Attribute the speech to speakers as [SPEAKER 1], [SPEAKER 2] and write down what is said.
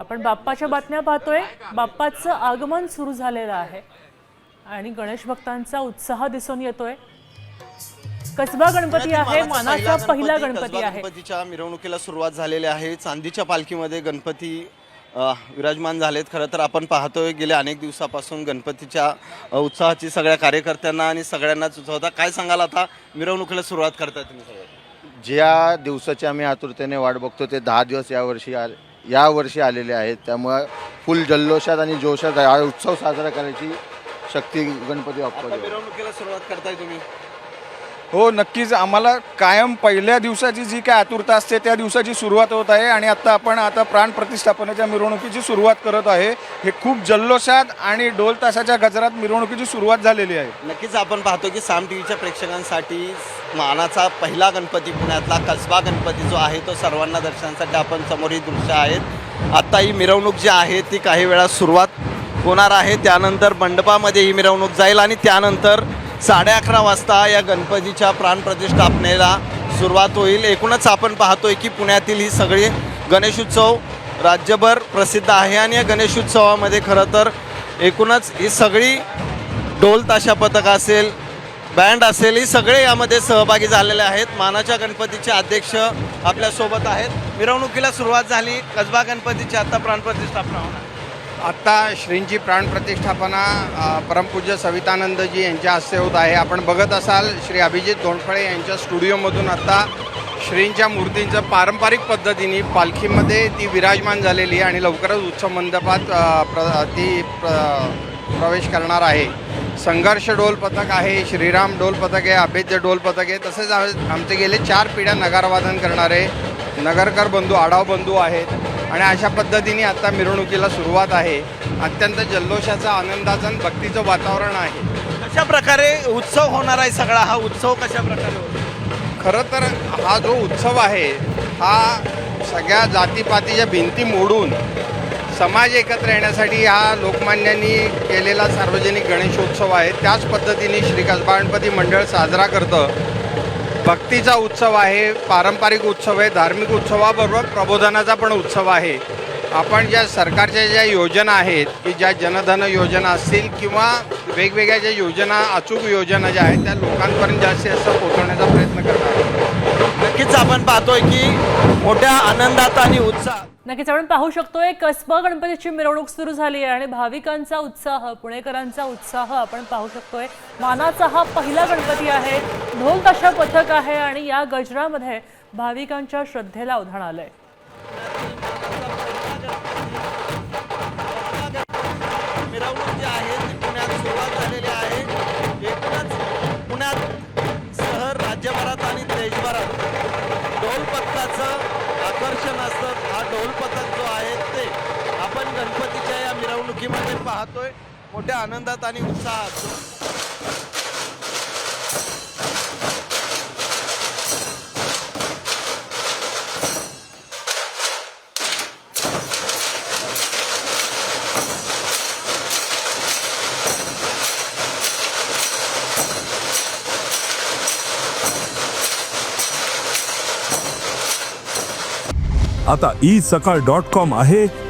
[SPEAKER 1] आपण बाप्पाच्या बातम्या पाहतोय. बाप्पाचं आगमन सुरू झालेलं आहे. आणि गणेश भक्तांचा उत्साह दिसून येतोय. कसबा गणपती आहे मानाचा पहिला गणपती आहे.
[SPEAKER 2] गणपतीच्या मिरवणुकीला सुरुवात झालेली आहे. चांदीच्या पालखीमध्ये गणपती विराजमान झालेत. खरं तर आपण पाहतोय गेल्या अनेक दिवसापासून गणपतीच्या उत्साहाची सगळ्या कार्यकर्त्यांना आणि सगळ्यांनाच उत्साह होता काय सांगाल आता? मिरवणुकीला सुरुवात करताय तुम्ही सगळे.
[SPEAKER 3] ज्या दिवसाची आम्ही आतुरतेने वाट बघतो ते दहा दिवस यावर्षी आ यावर्षी आलेले आहेत. त्यामुळे फुल जल्लोषात आणि जोशात हा उत्सव साजरा करायची शक्ती गणपती बाप्पा
[SPEAKER 2] मिरवणुकीला सुरुवात करताय तुम्ही.
[SPEAKER 4] हो नक्कीच. आम्हाला कायम पहिल्या दिवसाची जी काय आतुरता असते त्या दिवसाची सुरुवात होत आहे. आणि आत्ता आपण आता प्राण प्रतिष्ठापनेच्या मिरवणुकीची सुरुवात करत आहे. हे खूप जल्लोषात आणि ढोल तासाच्या गजरात मिरवणुकीची सुरुवात झालेली आहे.
[SPEAKER 2] नक्कीच आपण पाहतो की साम टी व्हीच्या प्रेक्षकांसाठी मानाचा पहिला गणपती पुण्यातला कसबा गणपती जो आहे तो सर्वांना दर्शनासाठी आपण समोर ही दृश्य आहेत. आत्ता ही मिरवणूक जी आहे ती काही वेळा सुरुवात होणार आहे. त्यानंतर मंडपामध्ये ही मिरवणूक जाईल आणि त्यानंतर साडे अकरा वाजता या गणपतीच्या प्राणप्रतिष्ठापनेला सुरुवात होईल. एकूणच आपण पाहतोय की पुण्यातील ही सगळी गणेशोत्सव राज्यभर प्रसिद्ध आहे आणि या गणेशोत्सवामध्ये खरं तर एकूणच ही सगळी ढोल ताशा पथक असेल बँड असेल ही सगळे यामध्ये सहभागी झालेले आहेत. मानाच्या गणपतीचे अध्यक्ष आपल्यासोबत आहेत. मिरवणुकीला सुरुवात झाली. कसबा गणपतीची आता प्राणप्रतिष्ठापना होणार.
[SPEAKER 5] आत्ता श्रींची प्राणप्रतिष्ठापना परमपूज्य सवितानंदजी यांच्या हस्ते होत आहे. आपण बघत असाल श्री अभिजित धोंडफळे यांच्या स्टुडिओमधून आत्ता श्रींच्या मूर्तींचं पारंपरिक पद्धतीने पालखीमध्ये ती विराजमान झालेली आहे आणि लवकरच उत्सव मंडपात प्र ती प्र प्रवेश करणार आहे. संघर्ष डोल पथक आहे श्रीराम डोल पथक आहे अभेद्य डोल पथक आहे. तसेच आमचे गेले चार पिढ्या नगारवादन करणारे नगरकर बंधू आडाव बंधू आहेत. आणि अशा पद्धतीने आता मिरवणुकीला सुरुवात आहे. अत्यंत जल्लोषाचा आनंदाचा आणि भक्तीचं वातावरण आहे.
[SPEAKER 2] कशा प्रकारे उत्सव होणार आहे सगळा? हा उत्सव कशा प्रकारे होतो
[SPEAKER 5] खरं तर हा जो उत्सव आहे हा सगळ्या जातीपातीच्या भिंती मोडून समाज एकत्र येण्यासाठी हा लोकमान्यांनी केलेला सार्वजनिक गणेशोत्सव आहे. त्याच पद्धतीने श्री कसबा गणपती मंडळ साजरा करतं. भक्तीचा उत्सव आहे पारंपरिक उत्सव आहे धार्मिक उत्सवाबरोबर प्रबोधनाचा पण उत्सव आहे. आपण ज्या सरकारच्या ज्या योजना आहेत की ज्या जनधन योजना असतील किंवा वेगवेगळ्या ज्या योजना अचूक योजना ज्या आहेत त्या लोकांपर्यंत जास्तीत जास्त पोहोचवण्याचा प्रयत्न करणार
[SPEAKER 2] नक्कीच आपण पाहतोय की मोठ्या आनंदात आणि उत्साह
[SPEAKER 1] नक्कीच आपण पाहू शकतोय कसबा गणपतीची मिरवणूक सुरू झाली आहे आणि भाविकांचा उत्साह पुणेकरांचा उत्साह आपण पाहू शकतोय. मानाचा हा पहिला गणपती आहे ढोल ताशा पथक आहे आणि या गजरामध्ये भाविकांच्या श्रद्धेला उधाण आलंय.
[SPEAKER 2] मिरवणूक जी आहे या पाहतोय. मोठ्या आनंदात आणि उत्साहात.
[SPEAKER 6] आता ई सकाळ डॉट कॉम आहे.